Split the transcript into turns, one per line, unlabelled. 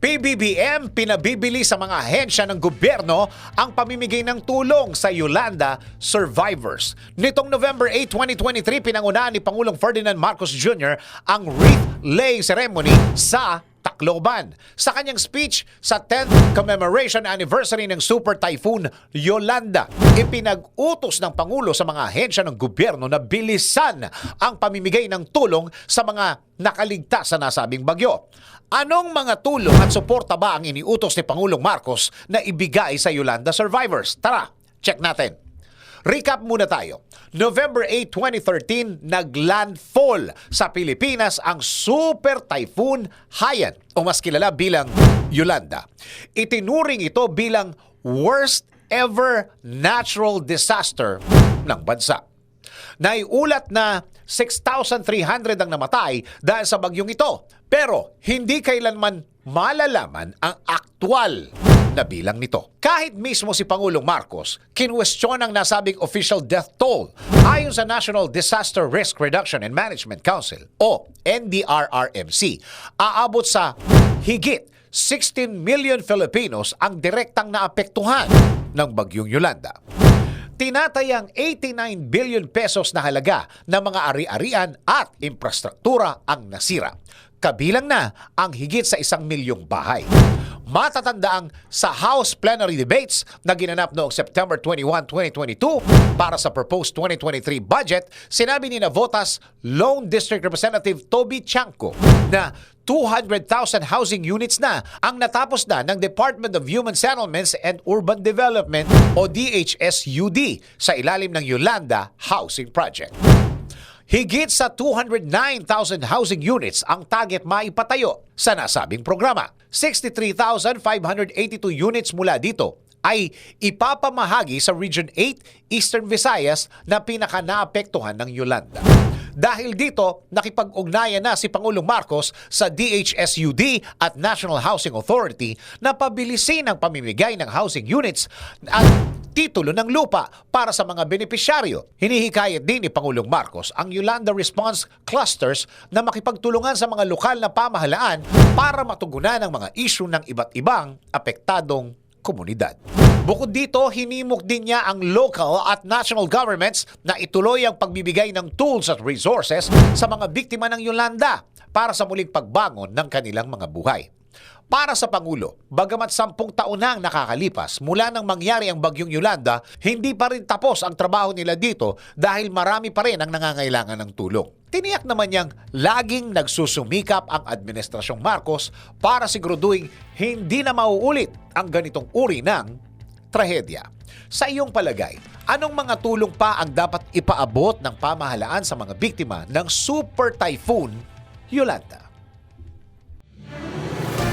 PBBM pinabibili sa mga ahensya ng gobyerno ang pamimigay ng tulong sa Yolanda survivors. Nitong November 8, 2023, pinangunahan ni Pangulong Ferdinand Marcos Jr. ang wreath-laying ceremony sa Tacloban. Sa kanyang speech sa 10th commemoration anniversary ng Super Typhoon Yolanda, ipinag-utos ng Pangulo sa mga ahensya ng gobyerno na bilisan ang pamimigay ng tulong sa mga nakaligtas sa nasabing bagyo. Anong mga tulong at suporta ba ang iniutos ni Pangulong Marcos na ibigay sa Yolanda survivors? Tara, check natin. Recap muna tayo. November 8, 2013, naglandfall sa Pilipinas ang Super Typhoon Haiyan o mas kilala bilang Yolanda. Itinuring ito bilang worst ever natural disaster ng bansa. Naiulat na 6,300 ang namatay dahil sa bagyong ito. Pero hindi kailanman malalaman ang aktwal na bilang nito. Kahit mismo si Pangulong Marcos, kinwestiyon ang nasabing official death toll ayon sa National Disaster Risk Reduction and Management Council o NDRRMC. Aabot sa higit 16 million Filipinos ang direktang naapektuhan ng bagyong Yolanda tinatayang 89 billion pesos na halaga ng mga ari-arian at infrastruktura ang nasira. Kabilang na ang higit sa isang milyong bahay. Matatandaang sa House Plenary Debates na ginanap noong September 21, 2022 para sa proposed 2023 budget, sinabi ni Navotas Lone District Representative Toby Chanco na 200,000 housing units na ang natapos na ng Department of Human Settlements and Urban Development o DHSUD sa ilalim ng Yolanda Housing Project. Higit sa 209,000 housing units ang target maipatayo sa nasabing programa. 63,582 units mula dito ay ipapamahagi sa Region 8 Eastern Visayas na pinaka-naapektuhan ng Yolanda. Dahil dito, nakipag-ugnayan na si Pangulong Marcos sa DHSUD at National Housing Authority na pabilisin ang pamimigay ng housing units at titulo ng lupa para sa mga benepisyaryo. Hinihikayat din ni Pangulong Marcos ang Yolanda Response Clusters na makipagtulungan sa mga lokal na pamahalaan para matugunan ang mga issue ng iba't ibang apektadong komunidad. Bukod dito, hinimok din niya ang local at national governments na ituloy ang pagbibigay ng tools at resources sa mga biktima ng Yolanda para sa muling pagbangon ng kanilang mga buhay. Para sa Pangulo, bagamat sampung taon na ang nakakalipas mula nang mangyari ang bagyong Yolanda, hindi pa rin tapos ang trabaho nila dito dahil marami pa rin ang nangangailangan ng tulong. Tiniyak naman niyang laging nagsusumikap ang Administrasyong Marcos para siguraduhin hindi na mauulit ang ganitong uri ng trahedya. Sa iyong palagay, anong mga tulong pa ang dapat ipaabot ng pamahalaan sa mga biktima ng Super Typhoon Yolanda?